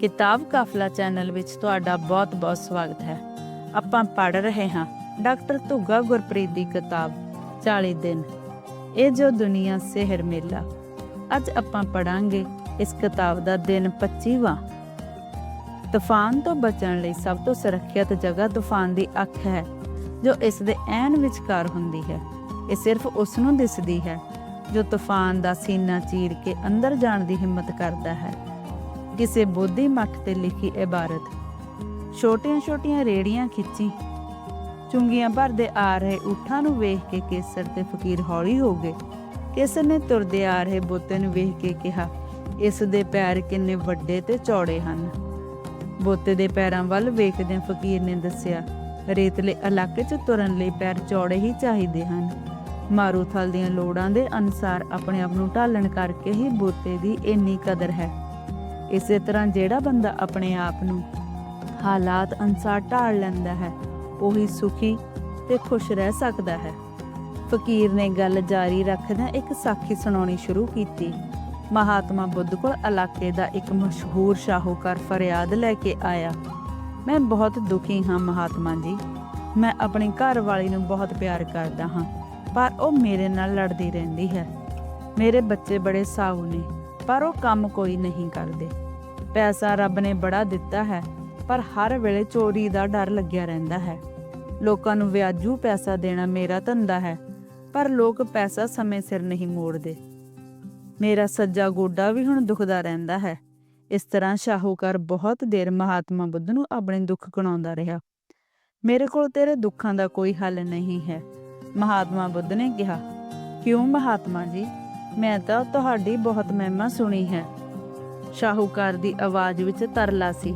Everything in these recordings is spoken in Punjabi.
ਕਿਤਾਬ ਕਾਫਲਾ ਚੈਨਲ ਵਿੱਚ ਤੁਹਾਡਾ ਬਹੁਤ-ਬਹੁਤ ਸਵਾਗਤ ਹੈ। ਆਪਾਂ ਪੜ ਰਹੇ ਹਾਂ ਡਾਕਟਰ ਧੁੱਗਾ ਗੁਰਪ੍ਰੀਤ ਦੀ ਕਿਤਾਬ 40 ਦਿਨ, ਇਹ ਜੋ ਦੁਨੀਆ ਸਿਹਰ ਮੇਲਾ। ਅੱਜ ਆਪਾਂ ਪੜਾਂਗੇ ਇਸ ਕਿਤਾਬ ਦਾ ਦਿਨ 25ਵਾਂ ਤੂਫਾਨ ਤੋਂ ਬਚਣ ਲਈ ਸਭ ਤੋਂ ਸੁਰੱਖਿਅਤ ਜਗ੍ਹਾ ਤੂਫਾਨ ਦੀ ਅੱਖ ਹੈ, ਜੋ ਇਸ ਦੇ ਐਨ ਵਿਚਕਾਰ ਹੁੰਦੀ ਹੈ। ਇਹ ਸਿਰਫ ਉਸ ਨੂੰ ਦਿਸਦੀ ਹੈ ਜੋ ਤੂਫਾਨ ਦਾ ਸੀਨਾ ਚੀਰ ਕੇ ਅੰਦਰ ਜਾਣ ਦੀ ਹਿੰਮਤ ਕਰਦਾ ਹੈ। ਕਿਸੇ ਬੋਧੀ ਮੱਠ ਤੇ ਲਿਖੀ ਇਬਾਰਤ ਛੋਟੀਆਂ-ਛੋਟੀਆਂ ਰੇੜੀਆਂ ਖਿੱਚੀ। ਚੁੰਗੀਆਂ ਭਰਦੇ ਆ ਰਹੇ ਊਠਾਂ ਨੂੰ ਵੇਖ ਕੇ ਕੇਸਰ ਤੇ ਫਕੀਰ ਹੌਲੀ ਹੋ ਗਏ। ਕੇਸਰ ਨੇ ਤੁਰਦੇ ਆ ਰਹੇ ਬੋਤੇ ਨੂੰ ਵੇਖ ਕੇ ਕਿਹਾ, ਇਸ ਦੇ ਪੈਰ ਕਿੰਨੇ ਵੱਡੇ ਤੇ ਚੌੜੇ ਹਨ। ਬੋਤੇ ਦੇ ਪੈਰਾਂ ਵੱਲ ਵੇਖਦਿਆਂ ਫਕੀਰ ਨੇ ਦੱਸਿਆ, ਰੇਤਲੇ ਇਲਾਕੇ 'ਚ ਤੁਰਨ ਲਈ ਪੈਰ ਚੌੜੇ ਹੀ ਚਾਹੀਦੇ ਹਨ। ਮਾਰੂਥਲ ਦੀਆਂ ਲੋੜਾਂ ਦੇ ਅਨੁਸਾਰ ਆਪਣੇ ਆਪ ਨੂੰ ਢਾਲਣ ਕਰਕੇ ਹੀ ਬੋਤੇ ਦੀ ਇੰਨੀ ਕਦਰ ਹੈ। ਇਸੇ ਤਰ੍ਹਾਂ ਜਿਹੜਾ ਬੰਦਾ ਆਪਣੇ ਆਪ ਨੂੰ ਹਾਲਾਤ ਅਨੁਸਾਰ ਢਾਲ ਲੈਂਦਾ ਹੈ, ਉਹੀ ਸੁਖੀ ਤੇ ਖੁਸ਼ ਰਹਿ ਸਕਦਾ ਹੈ। ਫਕੀਰ ਨੇ ਗੱਲ ਜਾਰੀ ਰੱਖਦਿਆਂ ਇੱਕ ਸਾਖੀ ਸੁਣਾਉਣੀ ਸ਼ੁਰੂ ਕੀਤੀ। ਮਹਾਤਮਾ ਬੁੱਧ ਕੋਲ ਇਲਾਕੇ ਦਾ ਇੱਕ ਮਸ਼ਹੂਰ ਸ਼ਾਹੂਕਾਰ ਫਰਿਆਦ ਲੈ ਕੇ ਆਇਆ। ਮੈਂ ਬਹੁਤ ਦੁਖੀ ਹਾਂ ਮਹਾਤਮਾ ਜੀ। ਮੈਂ ਆਪਣੀ ਘਰ ਵਾਲੀ ਨੂੰ ਬਹੁਤ ਪਿਆਰ ਕਰਦਾ ਹਾਂ, ਪਰ ਉਹ ਮੇਰੇ ਨਾਲ ਲੜਦੀ ਰਹਿੰਦੀ ਹੈ। ਮੇਰੇ ਬੱਚੇ ਬੜੇ ਸਾਊ ਨੇ, ਪਰ ਉਹ ਕੰਮ ਕੋਈ ਨਹੀਂ ਕਰਦੇ। ਪੈਸਾ ਰੱਬ ਨੇ ਬੜਾ ਦਿੱਤਾ ਹੈ, ਪਰ ਹਰ ਵੇਲੇ ਚੋਰੀ ਦਾ ਡਰ ਲੱਗਿਆ ਰਹਿੰਦਾ ਹੈ। ਲੋਕਾਂ ਨੂੰ ਵਿਆਜੂ ਪੈਸਾ ਦੇਣਾ ਮੇਰਾ ਧੰਦਾ ਹੈ, ਪਰ ਲੋਕ ਪੈਸਾ ਸਮੇਂ ਸਿਰ ਨਹੀਂ ਮੋੜਦੇ। ਮੇਰਾ ਸੱਜਾ ਗੋਡਾ ਵੀ ਹੁਣ ਦੁਖਦਾ ਰਹਿੰਦਾ ਹੈ। ਇਸ ਤਰ੍ਹਾਂ ਸ਼ਾਹੂਕਾਰ ਬਹੁਤ ਦੇਰ ਮਹਾਤਮਾ ਬੁੱਧ ਨੂੰ ਆਪਣੇ ਦੁੱਖ ਗਣਾਉਂਦਾ ਰਿਹਾ। ਮੇਰੇ ਕੋਲ ਤੇਰੇ ਦੁੱਖਾਂ ਦਾ ਕੋਈ ਹੱਲ ਨਹੀਂ ਹੈ, ਮਹਾਤਮਾ ਬੁੱਧ ਨੇ ਕਿਹਾ। ਕਿਉਂ ਮਹਾਤਮਾ ਜੀ? ਮੈਂ ਤਾਂ ਤੁਹਾਡੀ ਬਹੁਤ ਮਹਿਮਾ ਸੁਣੀ ਹੈ। ਸ਼ਾਹੂਕਾਰ ਦੀ ਆਵਾਜ਼ ਵਿੱਚ ਤਰਲਾ ਸੀ।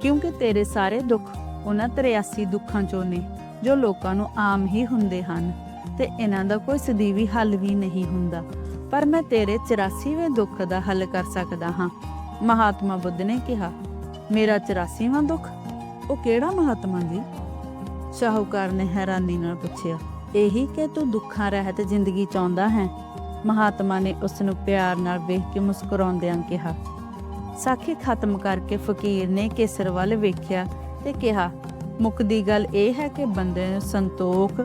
ਕਿਉਂਕਿ ਤੇਰੇ ਸਾਰੇ ਦੁੱਖ ਉਹਨਾਂ 83 ਦੁੱਖਾਂ ਚੋਂ ਨੇ, ਜੋ ਲੋਕਾਂ ਨੂੰ ਆਮ ਹੀ ਹੁੰਦੇ ਹਨ, ਤੇ ਇਹਨਾਂ ਦਾ ਕੋਈ ਸਦੀਵੀ ਹੱਲ ਵੀ ਨਹੀਂ ਹੁੰਦਾ। ਪਰ ਮੈਂ ਤੇਰੇ 84ਵੇਂ ਦੁੱਖ ਦਾ ਹੱਲ ਕਰ ਸਕਦਾ ਹਾਂ। ਮਹਾਤਮਾ ਬੁੱਧ ਨੇ ਕਿਹਾ, ਮੇਰਾ 84ਵਾਂ ਦੁੱਖ? ਉਹ ਕਿਹੜਾ ਮਹਾਤਮਾ ਜੀ? ਸ਼ਾਹੂਕਾਰ ਨੇ ਹੈਰਾਨੀ ਨਾਲ ਪੁੱਛਿਆ, ਇਹੀ ਕਿ ਤੂੰ ਦੁੱਖਾਂ ਰਹਿਤ ਜ਼ਿੰਦਗੀ ਚਾਹੁੰਦਾ ਹੈ? ਮਹਾਤਮਾ ਨੇ ਉਸ ਨੂੰ ਪਿਆਰ ਨਾਲ ਵੇਖ ਕੇ ਮੁਸਕਰਾਉਂਦਿਆਂ ਕਿਹਾ, ਸਾਖੀ ਖਤਮ ਕਰਕੇ ਫਕੀਰ ਨੇ ਕੇਸਰ ਵੱਲ ਵੇਖਿਆ ਤੇ ਕਿਹਾ ਮੁੱਕਦੀ ਗੱਲ ਇਹ ਹੈ ਕਿ ਬੰਦੇ ਨੂੰ ਸੰਤੋਖ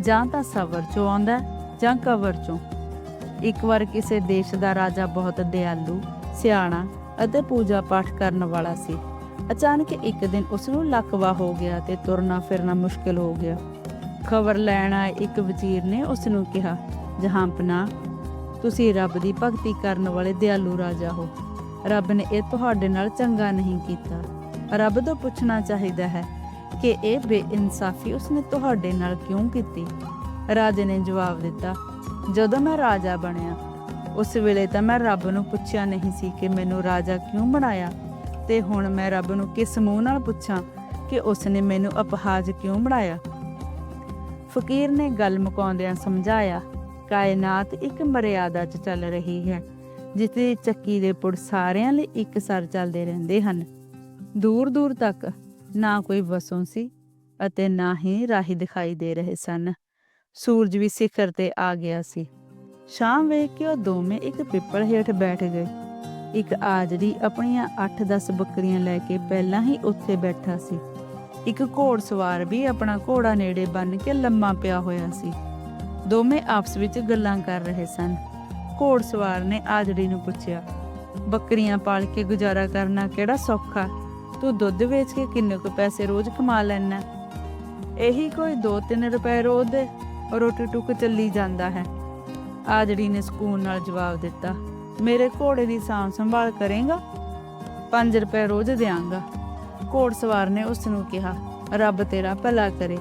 ਜਾਂ ਤਾਂ ਸਬਰ ਚੋਂ ਆਉਂਦਾ ਜਾਂ ਕਬਰ ਚੋਂ। ਇੱਕ ਵਾਰ ਕਿਸੇ ਦੇਸ਼ ਦਾ ਰਾਜਾ ਬਹੁਤ ਦਿਆਲੂ, ਸਿਆਣਾ ਅਤੇ ਪੂਜਾ ਪਾਠ ਕਰਨ ਵਾਲਾ ਸੀ। ਅਚਾਨਕ ਇੱਕ ਦਿਨ ਉਸ ਨੂੰ ਲਕਵਾ ਹੋ ਗਿਆ ਤੇ ਤੁਰਨਾ ਫਿਰਨਾ ਮੁਸ਼ਕਲ ਹੋ ਗਿਆ। ਖਬਰ ਲੈਣ ਆਏ ਇੱਕ ਵਜ਼ੀਰ ਨੇ ਉਸ ਨੂੰ ਕਿਹਾ ਜਹਾਂਪਨਾ ਤੁਸੀਂ ਰੱਬ ਦੀ ਭਗਤੀ ਕਰਨ ਵਾਲੇ ਦਿਆਲੂ ਰਾਜਾ ਹੋ। ਰੱਬ ਨੇ ਇਹ ਤੁਹਾਡੇ ਨਾਲ ਚੰਗਾ ਨਹੀਂ ਕੀਤਾ। ਰੱਬ ਤੋਂ ਪੁੱਛਣਾ ਚਾਹੀਦਾ ਹੈ ਕਿ ਇਹ ਬੇਇਨਸਾਫੀ ਉਸਨੇ ਤੁਹਾਡੇ ਨਾਲ ਕਿਉਂ ਕੀਤੀ? ਰਾਜੇ ਨੇ ਜਵਾਬ ਦਿੱਤਾ, ਜਦੋਂ ਮੈਂ ਰਾਜਾ ਬਣਿਆ, ਉਸ ਵੇਲੇ ਤਾਂ ਮੈਂ ਰੱਬ ਨੂੰ ਪੁੱਛਿਆ ਨਹੀਂ ਸੀ ਕਿ ਮੈਨੂੰ ਰਾਜਾ ਕਿਉਂ ਬਣਾਇਆ ਤੇ ਹੁਣ ਮੈਂ ਰੱਬ ਨੂੰ ਕਿਸ ਮੂੰਹ ਨਾਲ ਪੁੱਛਾਂ ਕਿ ਉਸਨੇ ਮੈਨੂੰ ਅਪਹਾਜ ਕਿਉਂ ਬਣਾਇਆ? ਫਕੀਰ ਨੇ ਗੱਲ ਮੁਕਾਉਂਦਿਆਂ ਸਮਝਾਇਆ ਕਾਇਨਾਤ ਇੱਕ ਮਰਿਆਦਾ 'ਚ ਚੱਲ ਰਹੀ ਹੈ, ਜਿੱਥੇ ਚੱਕੀ ਦੇ ਪੁੜ ਸਾਰਿਆਂ ਲਈ ਇੱਕ ਸਰ ਚੱਲਦੇ ਰਹਿੰਦੇ ਹਨ। ਦੂਰ ਦੂਰ ਤੱਕ ਨਾ ਕੋਈ ਵਸੋਂ ਸੀ ਅਤੇ ਨਾ ਹੀ ਰਾਹੀ ਦਿਖਾਈ ਦੇ ਰਹੇ ਸਨ। ਸੂਰਜ ਵੀ ਸਿਖਰ ਤੇ ਆ ਗਿਆ ਸੀ। ਸ਼ਾਮ ਵੇਖ ਕੇ ਉਹ ਦੋਵੇਂ ਇੱਕ ਪਿੱਪਲ ਹੇਠ ਬੈਠ ਗਏ। ਇੱਕ ਆਜੜੀ ਆਪਣੀਆਂ 8-10 ਬੱਕਰੀਆਂ ਲੈ ਕੇ ਪਹਿਲਾਂ ਹੀ ਉੱਥੇ ਬੈਠਾ ਸੀ। ਇੱਕ ਘੋੜਸਵਾਰ ਵੀ ਆਪਣਾ ਘੋੜਾ ਨੇੜੇ ਬੰਨ ਕੇ ਲੰਮਾ ਪਿਆ ਹੋਇਆ ਸੀ। ਦੋਵੇਂ ਆਪਸ ਵਿੱਚ ਗੱਲਾਂ ਕਰ ਰਹੇ ਸਨ। ਘੋੜਸਵਾਰ ਨੇ ਆਜੜੀ ਨੂੰ ਪੁੱਛਿਆ, ਬੱਕਰੀਆਂ ਪਾਲ ਕੇ ਗੁਜ਼ਾਰਾ ਕਰਨਾ ਕਿਹੜਾ ਸੌਖਾ? ਤੂੰ ਦੁੱਧ ਵੇਚ ਕੇ ਕਿੰਨੇ ਕੁ ਪੈਸੇ ਰੋਜ਼ ਕਮਾ ਲੈਣਾ ਇਹੀ ਕੋਈ 2-3 ਰੁਪਏ ਰੋਜ਼ ਦੇ ਰੋਟੀ ਟੁੱਕ ਚੱਲੀ ਜਾਂਦਾ ਹੈ। ਆਜੜੀ ਨੇ ਸਕੂਨ ਨਾਲ ਜਵਾਬ ਦਿੱਤਾ, ਮੇਰੇ ਘੋੜੇ ਦੀ ਸਾਂਭ ਸੰਭਾਲ ਕਰੇਗਾ? 5 ਰੁਪਏ ਰੋਜ਼ ਦੇਵਾਂਗਾ ਘੋੜਸਵਾਰ ਨੇ ਉਸ ਨੂੰ ਕਿਹਾ, ਰੱਬ ਤੇਰਾ ਭਲਾ ਕਰੇ।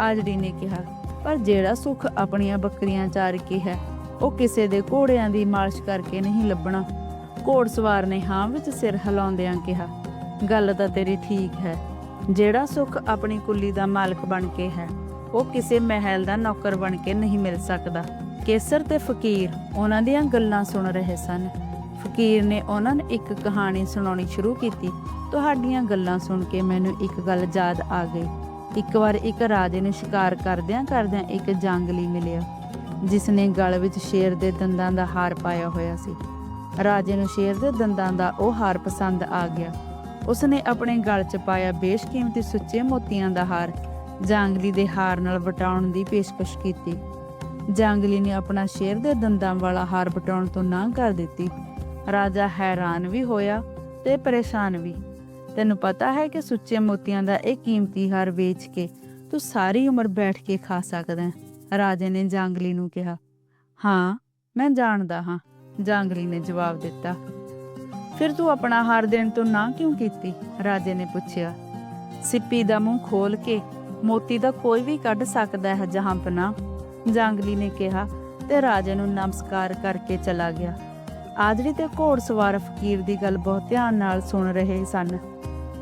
ਆਜੜੀ ਨੇ ਕਿਹਾ ਪਰ ਜਿਹੜਾ ਸੁੱਖ ਆਪਣੀਆਂ ਬੱਕਰੀਆਂ ਚਾਰ ਕੇ ਹੈ, ਉਹ ਕਿਸੇ ਦੇ ਘੋੜਿਆਂ ਦੀ ਮਾਲਿਸ਼ ਕਰਕੇ ਨਹੀਂ ਲੱਭਣਾ। ਘੋੜਸਵਾਰ ਨੇ ਹਾਂ ਵਿੱਚ ਸਿਰ ਹਿਲਾਉਂਦਿਆਂ ਕਿਹਾ, ਗੱਲ ਤਾਂ ਤੇਰੀ ਠੀਕ ਹੈ। ਜਿਹੜਾ ਸੁੱਖ ਆਪਣੀ ਕੁੱਲੀ ਦਾ ਮਾਲਕ ਬਣ ਕੇ ਹੈ, ਉਹ ਕਿਸੇ ਮਹਿਲ ਦਾ ਨੌਕਰ ਬਣ ਕੇ ਨਹੀਂ ਮਿਲ ਸਕਦਾ। ਕੇਸਰ ਤੇ ਫਕੀਰ ਉਹਨਾਂ ਦੀਆਂ ਗੱਲਾਂ ਸੁਣ ਰਹੇ ਸਨ। ਫਕੀਰ ਨੇ ਉਹਨਾਂ ਨੂੰ ਇੱਕ ਕਹਾਣੀ ਸੁਣਾਉਣੀ ਸ਼ੁਰੂ ਕੀਤੀ। ਤੁਹਾਡੀਆਂ ਗੱਲਾਂ ਸੁਣ ਕੇ ਮੈਨੂੰ ਇੱਕ ਗੱਲ ਯਾਦ ਆ ਗਈ। ਇੱਕ ਵਾਰ ਇੱਕ ਰਾਜੇ ਨੂੰ ਸ਼ਿਕਾਰ ਕਰਦਿਆਂ ਕਰਦਿਆਂ ਇੱਕ ਜੰਗਲੀ ਮਿਲਿਆ, ਜਿਸ ਨੇ ਗਲ ਵਿੱਚ ਸ਼ੇਰ ਦੇ ਦੰਦਾਂ ਦਾ ਹਾਰ ਪਾਇਆ ਹੋਇਆ ਸੀ। ਰਾਜੇ ਨੂੰ ਸ਼ੇਰ ਦੇ ਦੰਦਾਂ ਦਾ ਉਹ ਹਾਰ ਪਸੰਦ ਆ ਗਿਆ। ਉਸਨੇ ਆਪਣੇ ਗਲ 'ਚ ਪਾਇਆ ਬੇਸ਼ਕੀਮਤੀ ਸੁੱਚੇ ਮੋਤੀਆਂ ਦਾ ਹਾਰ, ਜਾਂਗਲੀ ਦੇ ਹਾਰ ਨਾਲ ਵਟਾਉਣ ਦੀ ਪੇਸ਼ਕਸ਼ ਕੀਤੀ। ਜਾਂਗਲੀ ਨੇ ਆਪਣਾ ਸ਼ੇਰ ਦੇ ਦੰਦਾਂ ਵਾਲਾ ਹਾਰ ਵਟਾਉਣ ਤੋਂ ਨਾ ਕਰ ਦਿੱਤੀ। ਰਾਜਾ ਹੈਰਾਨ ਵੀ ਹੋਇਆ ਤੇ ਪਰੇਸ਼ਾਨ ਵੀ। ਤੈਨੂੰ ਪਤਾ ਹੈ ਕਿ ਸੁੱਚੇ ਮੋਤੀਆਂ ਦਾ ਇਹ ਕੀਮਤੀ ਹਾਰ ਵੇਚ ਕੇ ਤੂੰ ਸਾਰੀ ਉਮਰ ਬੈਠ ਕੇ ਖਾ ਸਕਦਾ ਹੈ। ਰਾਜੇ ਨੇ ਜਾਂਗਲੀ ਨੂੰ ਕਿਹਾ, ਹਾਂ, ਮੈਂ ਜਾਣਦਾ ਹਾਂ, ਜਾਂਗਲੀ ਨੇ ਜਵਾਬ ਦਿੱਤਾ। ਫਿਰ ਤੂੰ ਆਪਣਾ ਹਾਰ ਦੇਣ ਤੋਂ ਨਾ ਕਿਉਂ ਕੀਤੀ? ਰਾਜੇ ਨੇ ਪੁੱਛਿਆ। ਸਿੱਪੀ ਦਾ ਮੂੰਹ ਖੋਲ ਕੇ ਮੋਤੀ ਦਾ ਕੋਈ ਵੀ ਕੱਢ ਸਕਦਾ ਹੈ ਜਹਾਂਪਨਾ ਜਾਂਗਲੀ ਨੇ ਕਿਹਾ ਤੇ ਰਾਜੇ ਨੂੰ ਨਮਸਕਾਰ ਕਰਕੇ ਚਲਾ ਗਿਆ। ਆਦਰੀ ਤੇ ਘੋੜਸਵਾਰ ਫਕੀਰ ਦੀ ਗੱਲ ਬਹੁਤ ਧਿਆਨ ਨਾਲ ਸੁਣ ਰਹੇ ਸਨ।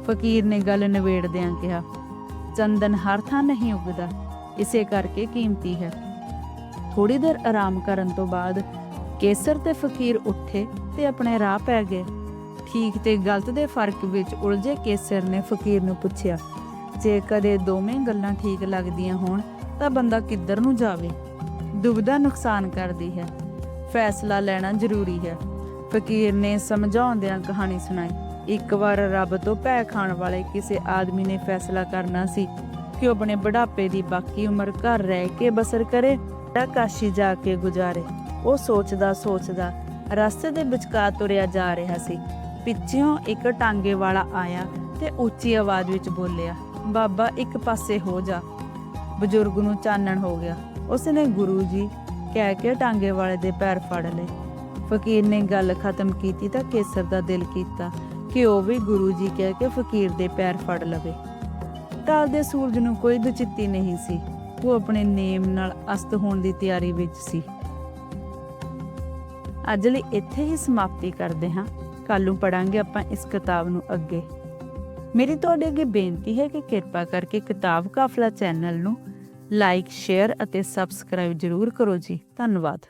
ਫਕੀਰ ਨੇ ਗੱਲ ਨਿਬੇੜਦਿਆਂ ਕਿਹਾ, ਚੰਦਨ ਹਰ ਥਾਂ ਨਹੀਂ ਉੱਗਦਾ, ਇਸੇ ਕਰਕੇ ਕੀਮਤੀ ਹੈ। ਥੋੜੀ ਦੇਰ ਆਰਾਮ ਕਰਨ ਤੋਂ ਬਾਅਦ ਕੇਸਰ ਤੇ ਫਕੀਰ ਉੱਠੇ ਤੇ ਆਪਣੇ ਰਾਹ ਪੈ ਗਏ। ਠੀਕ ਤੇ ਗਲਤ ਦੇ ਫ਼ਰਕ ਵਿੱਚ ਉਲਝੇ ਕੇਸਰ ਨੇ ਫਕੀਰ ਨੂੰ ਪੁੱਛਿਆ, ਜੇ ਕਦੇ ਦੋਵੇਂ ਗੱਲਾਂ ਠੀਕ ਲੱਗਦੀਆਂ ਹੋਣ, ਤਾਂ ਬੰਦਾ ਕਿੱਧਰ ਨੂੰ ਜਾਵੇ? ਦੁਬਿਧਾ ਨੁਕਸਾਨ ਕਰਦੀ ਹੈ। ਫੈਸਲਾ ਲੈਣਾ ਜ਼ਰੂਰੀ ਹੈ। ਫਕੀਰ ਨੇ ਸਮਝਾਉਂਦਿਆਂ ਕਹਾਣੀ ਸੁਣਾਈ। ਇੱਕ ਵਾਰ ਰੱਬ ਤੋਂ ਭੈ ਖਾਣ ਵਾਲੇ ਕਿਸੇ ਆਦਮੀ ਨੇ ਫੈਸਲਾ ਕਰਨਾ ਸੀ ਕਿ ਉਹ ਆਪਣੇ ਬੁਢਾਪੇ ਦੀ ਬਾਕੀ ਉਮਰ ਘਰ ਰਹਿ ਕੇ ਬਸਰ ਕਰੇ ਜਾਂ ਕਾਸ਼ੀ ਜਾ ਕੇ ਗੁਜ਼ਾਰੇ। ਉਹ ਸੋਚਦਾ ਸੋਚਦਾ ਰਸਤੇ ਦੇ ਵਿਚਕਾਰ ਤੁਰਿਆ ਜਾ ਰਿਹਾ ਸੀ। ਪਿੱਛੋਂ ਇੱਕ ਟਾਂਗੇ ਵਾਲਾ ਆਇਆ ਤੇ ਉੱਚੀ ਆਵਾਜ਼ ਵਿੱਚ ਬੋਲਿਆ, ਬਾਬਾ, ਇੱਕ ਪਾਸੇ ਹੋ ਜਾ। ਬਜ਼ੁਰਗ ਨੂੰ ਚਾਨਣ ਹੋ ਗਿਆ। ਉਸਨੇ ਗੁਰੂ ਜੀ ਕਹਿ ਕੇ ਟਾਂਗੇ ਵਾਲੇ ਦੇ ਪੈਰ ਫੜ ਲਏ। ਫਕੀਰ ਨੇ ਗੱਲ ਖਤਮ ਕੀਤੀ ਤਾਂ ਕੇਸਰ ਦਾ ਦਿਲ ਕੀਤਾ ਕਿ ਉਹ ਵੀ ਗੁਰੂ ਜੀ ਕਹਿ ਕੇ ਫਕੀਰ ਦੇ ਪੈਰ ਫੜ ਲਵੇ। ਟਲਦੇ ਸੂਰਜ ਨੂੰ ਕੋਈ ਦੁਚਿੱਤੀ ਨਹੀਂ ਸੀ। ਉਹ ਆਪਣੇ ਨੇਮ ਨਾਲ ਅਸਤ ਹੋਣ ਦੀ ਤਿਆਰੀ ਵਿੱਚ ਸੀ। ਅੱਜ ਲਈ ਇੱਥੇ ਹੀ ਸਮਾਪਤੀ ਕਰਦੇ ਹਾਂ। ਕੱਲ ਨੂੰ ਪੜਾਂਗੇ ਆਪਾਂ ਇਸ ਕਿਤਾਬ ਨੂੰ ਅੱਗੇ। ਮੇਰੀ ਤੁਹਾਡੇ ਅੱਗੇ ਬੇਨਤੀ ਹੈ ਕਿ ਕਿਰਪਾ ਕਰਕੇ ਕਿਤਾਬ ਕਾਫਲਾ ਚੈਨਲ ਨੂੰ ਲਾਈਕ ਸ਼ੇਅਰ ਅਤੇ ਸਬਸਕ੍ਰਾਈਬ ਜ਼ਰੂਰ ਕਰੋ ਜੀ। ਧੰਨਵਾਦ।